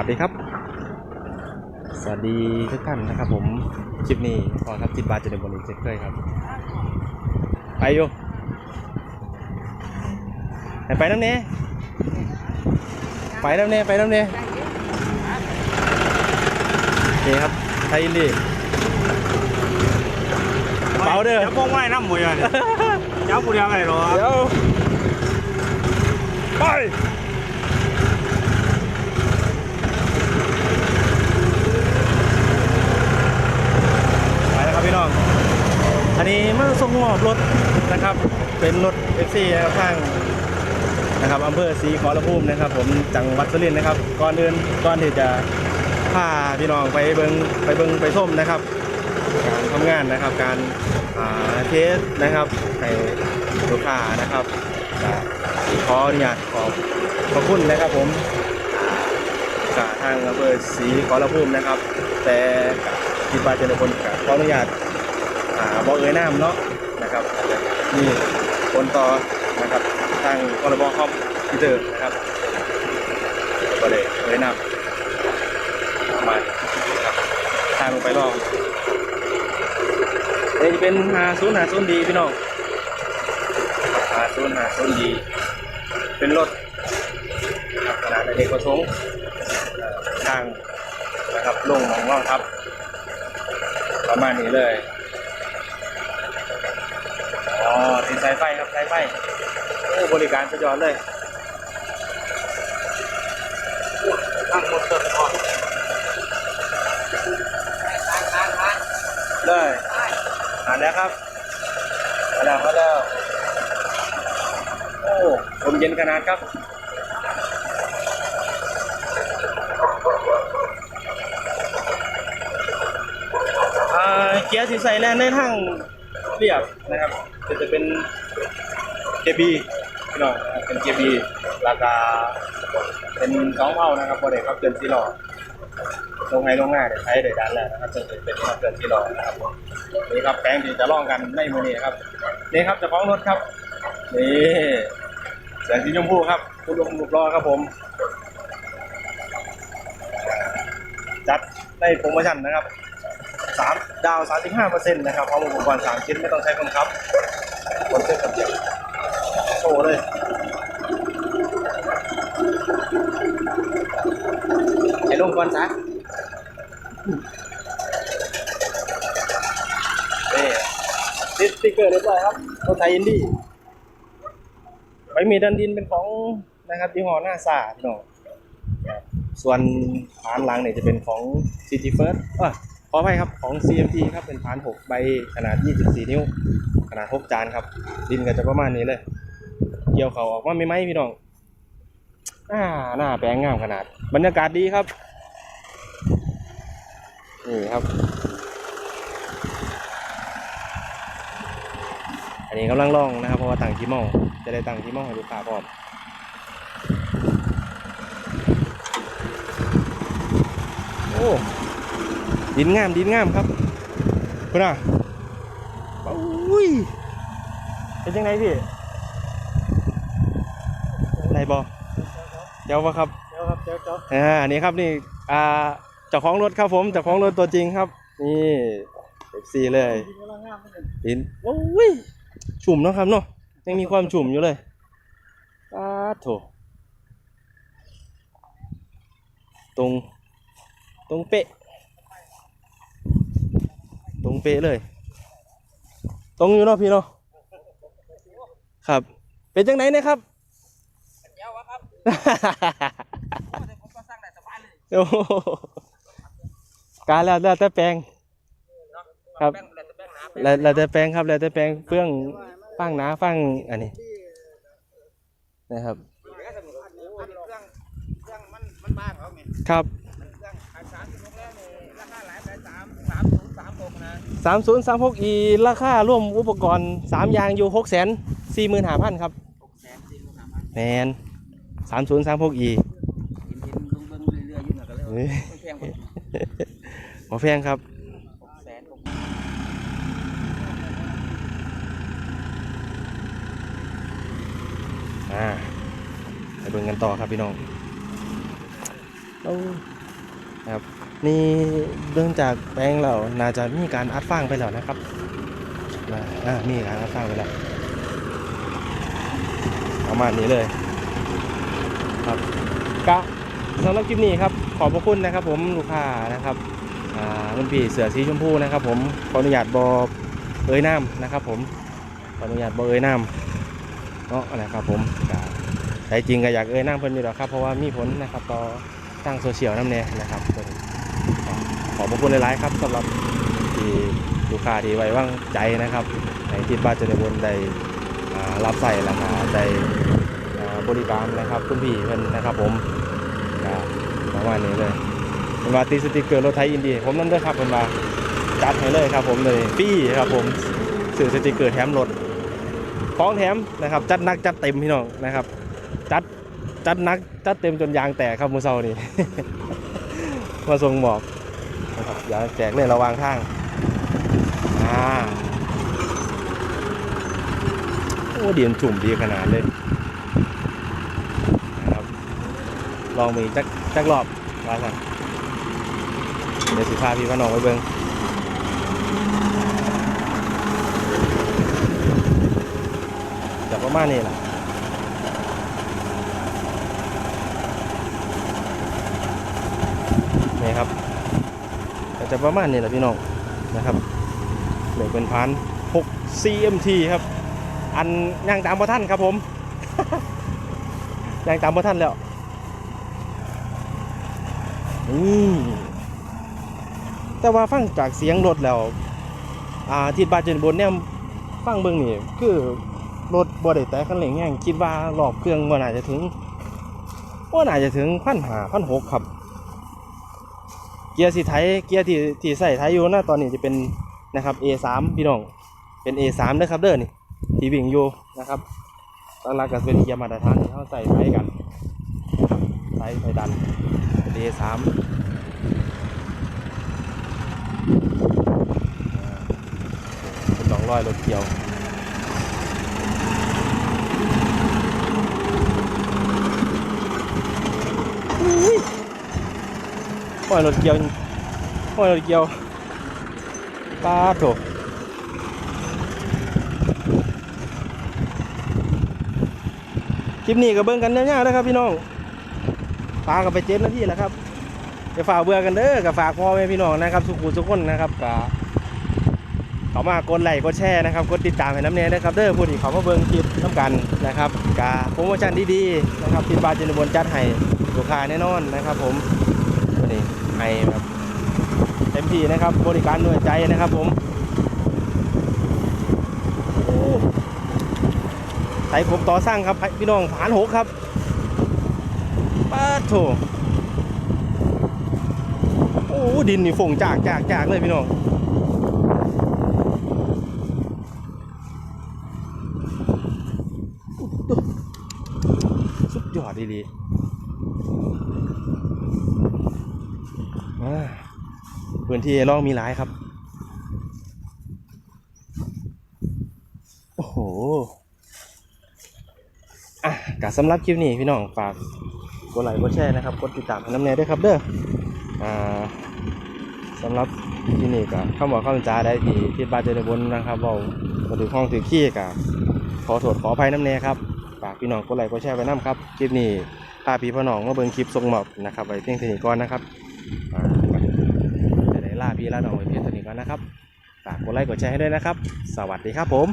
วัสดีครับ สวัสดีทุกท่านนะครับ ผมคลิปนี้ขอครับจิตบาทจะเดินบนอีกเช่นเคยครับ ไปอยู่ไปไปน้ำเน่ไปน้ำเน่ไปน้ำเน่นี่ครับไทยอินดี้กระเป๋าเด้อจะพงไว้น้ำหมวยอะเนี่ยเจ้ากูเดียวไงหรอ เดี๋ยวไปไปแล้วครับพี่น้อง อันนี้มาส่งม อบรถนะครับ เป็นรถเอฟซีนะครับทางนะครับอำเภอศรีขอรภูมินะครับ ผมจังหวัดสุรินทร์นะครับ ก่อนอื่นก่อนที่จะพาพี่น้องไปเบิงไปเบิงไปส้มนะครับ การทำงานนะครับ การาเทสนะครับให้ลูกค้านะครับขออนุญาตขอบขอบคุณนะครับ ผมกับทางอำเภอศรีขอรภูมินะครับ แต่กับที่บาเจริญพลขออนุญาตบอกเอ่ยน้ำเนาะ นะครับนี่คนต่อนะครับทางพรบคอมพิวเตอร์นะครับก็เลยเอ่ยนำประมาณทางลงไปรอบนี่จะเป็นหาศูนย์หาศูนย์ดีพี่น้องหาศูนย์หาศูนย์ดี เป็นรถขนาดเด็กประสงค์ทางนะครับลงของร่องครับ ประมาณนี้เลย อ๋อติดสายไฟครับสายไฟโอ้ บริการสุดยอดเลยตั้งหมดเสร็จก่อนเลยอ่าแล้วครับมาแล้วมาแล้วโอ้ผมเย็นขนาดครับเกียร์สีใส่แลนในทางเรียบนะครับก็จะเป็น KB พี่น้องนะครับเป็น KB ราคาเป็นสองเท่านะครับบริเวณครับเกินสี่หลอดลงไงลงง่ายเดี๋ยวใช้เดี๋ยวดันแหล้วนะครับจะเป็นครับเกินสี่หลอดนะครับนี่ครับแปลงที่จะล่องกันในมือนี้ครับนี่ครับจะฟ้องรถครับนี่แสงสีชมพูครับคุณลุงรูปรอครับผมจัดในโปรโมชั่นนะครับสามดาวสามสิบห้าเปอร์เซ็นต์นะครับพร้อมอุปกรณ์สามชิ้นไม่ต้องใช้คนครับคนเซ็ตคนเดียว ว์เลยไอ้ลงก่อนซะนี่ติดสติ๊กเกอร์เรียบร้อยครับรถไทยอินดี้ไว้มีดันดินเป็นของนะครับยี่ห้อหน้าซาพี่น้องส่วนฐานหลังเนี่ยจะเป็นของ CT First อะขออภัยครับของ CMT ครับเป็นพาน 6 ใบขนาด 24 นิ้ว ขนาด 6 จานครับ ดินก็จะประมาณนี้เลย เกี่ยวเขาออกมาไม่ไหมพี่น้องอ่าหน้าแปลงงามขนาด บรรยากาศดีครับ นี่ครับ อันนี้กำลังล่องนะครับ เพราะว่าตั้งที่ม้อจะได้ตั้งที่ม้อให้ลูกค้าพร้อมโอ้ดินงามดินงามครับคุณอะอุ้ยเป็นยังไงพี่ ไหนบอเจ้าปะครับเจ้าครับเจ้าเจ้าอ่านี่ครับนี่อ่าเจ้าของรถครับผมเจ้าของรถตัวจริงครับ นี่เอฟซีเลยดินกำลังงามเหมือนกันดินโอ้ยชุ่มเนาะครับเนาะยังมีความชุ่มอยู่เลยอ้าโถตรงตรงเป๊ะ ตรงเป๊ะเลย ตรงอยู่เนาะพี่เนาะครับ เป็นจังไหนเนะครับเจ้าวะครับ ผมก็สร้างได้สบายเลยโอ้โหการแล้วแล้วแต่แปลง ครับ แป้งเลยแป้งหนาแล้วแล้วแต่แปลงครับแล้วแต่แปลงเพื่องฟังหนาฟังอันนี้นะครับเครื่องเครื่องมันมันบ้างเขาไงครับเครื่องขายสามสิบหกแล้วนี่ราคาหลายไปสามสามศูนย์สามหกนะสามศูนย์สามหกอีราคาร่วมอุปกรณ์สามอย่างอยู่หกแสนสี่หมื่นห้าพันครับหกแสนสี่หมื่นสามพันแมน สามศูนย์สามหกอีกินกินเบิ้งเบิ้งเรื่อยๆอยู่นะก็เลยว่าไม่แพงกว่าหมอแพงครับ หกแสนหกอ่าไปเบิ่งกันต่อครับพี่น้องโเอานะครับนี่เรื่องจากแปลงเราน่าจะมีการอัดฟางไปแล้วนะครับอ่าอ่ามีการอัดฟางไปแล้วประมาณนี้เลย ครับกะสำหรับคลิปนี้ครับขอบพระคุณนะครับ ผมลูกค้านะครับอ่ามันปีเสือสีชมพูนะครับ ผมขออนุญาตบอเอ่ยน้ำนะครับ ผมขออนุญาตบอเอ่ยน้ำเนาะนะครับ ผมแต่จริงก็อยากเอ่ยน้ำเพิ่นอยู่แล้วครับเพราะว่ามีผลนะครับต่อทางโซเชียลน้ำเนี่ยนะครับขอบพระคุณหลายๆครับสำหรับที่ลูกค้าที่ไว้วางใจนะครับในที่บ้านเจริญบนได้รับใส่ราคาได้ บริการนะครับคุณพี่เพิ่อนนะครับผมประมาณนี้เลยเป็นว่าตีสติกเกอร์รถไทยอินดี ผมนั่นด้วยครับเป็นว่าจัดให้เลยครับผมเลยฟรีครับผมสื่อสติกเกอร์แถมรถของแถมนะครับ จัดนักจัดเต็มพี่น้องนะครับ จัดจัดนักจัดเต็มจนยางแตกครับมือเซานี่มาส่งหมอบนะครับอย่าแจกเลยระวางทางอ่าโอ้เดียนจุ่มดีขนาดเลยนะครับ ลองมีจักจักรอบว่าสั่นเดี๋ยวสิพาพี่พน้องไปเบิ่งจะประมาณนี้แหละนี่ครับจะประมาณนี้แหละพี่น้องนะครับเหลือเป็นพัน6 CMT ครับ อันย่างตามพระท่านครับผมย่างตามพระท่านแล้ว นี่แต่ว่าฟังจากเสียงรถแล้วอ่าที่บาดเจ็บบนเนี่ยฟังเบิ่งนี่คือรถบ่ได้แต่คันเร่งแห้งคิดว่ารอบเครื่องว่น่าจะถึงว่น่าจะถึงพันหาพันหกครับ เกียร์สีไทยเกียร์ที่ที่ใส่ไทยอยู่นะตอนนี้จะเป็นนะครับ A3 พี่น้องเป็น A3 นะครับเด้อนี่ที่วิ่งอยู่นะครับตอนแรกก็เป็นเกียร์มาตรฐานที่เขาใส่ไทยกันนะครับไทยไทยดัน เป็น A3 เป็นสองร้อยรถเกี่ยวปล่อยรถเกี่ยวปล่อยรถเกี่ยวป้าดโถคลิปนี้ก็เบิ่งกันยาวๆนะครับพี่น้อง ปลากับไปเจ็ดนาทีแล้วครับจะฝากเบื่อกันเด้อกับฝากพ่อแม่พี่น้องนะครับ สุขุสุขคนนะครับกับเขามากดไลค์กดแชร์นะครับกดติดตามให้น้ำเนยนะครับเด้อผู้ที่เขามาเบิ่งคลิปน้ำกันนะครับกาโปรโมชั่นดีๆนะครับที่บาร์เจนบนจัดให้ลูกค้าแน่นอนนะครับ ผมวันนี้ให้แบบเต็มที่นะครับ บริการด้วยใจนะครับ ผมโอ้ไต่ผมต่อสร้างครับพี่น้องผานหกครับ โถโอ้ดินนี่ฝงจากจากจากเลยพี่น้องสุดยอดดีๆอ่าพื้นที่นอกมีหลายครับโอ้โห อะกสำหรับคลิปนี้พี่น้องฝาก กดไลค์กดแชร์นะครับกดติดตามให้น้ำเนยด้วยครับเด้ออ่าสำหรับคลิปนี้ก็ข้าบอกข้าจ้าได้ที่ที่บ้านเจริญบนนะครับเบามาถือห้องถือขี้กับขอโทษขออภัยน้ำเนยครับฝากพี่น้องกดไลค์กดแชร์ไว้น้ำครับคลิปนี้พาพี่พ่อน้องมาเบิ่งคลิปส่งหมอบนะครับไว้เพียงเท่านี้ก่อนนะครับจะได้ล่าพี่ล่าน้องไว้เพียงเท่านี้ก่อนนะครับฝากกดไลค์กดแชร์ให้ด้วยนะครับ สวัสดีครับผม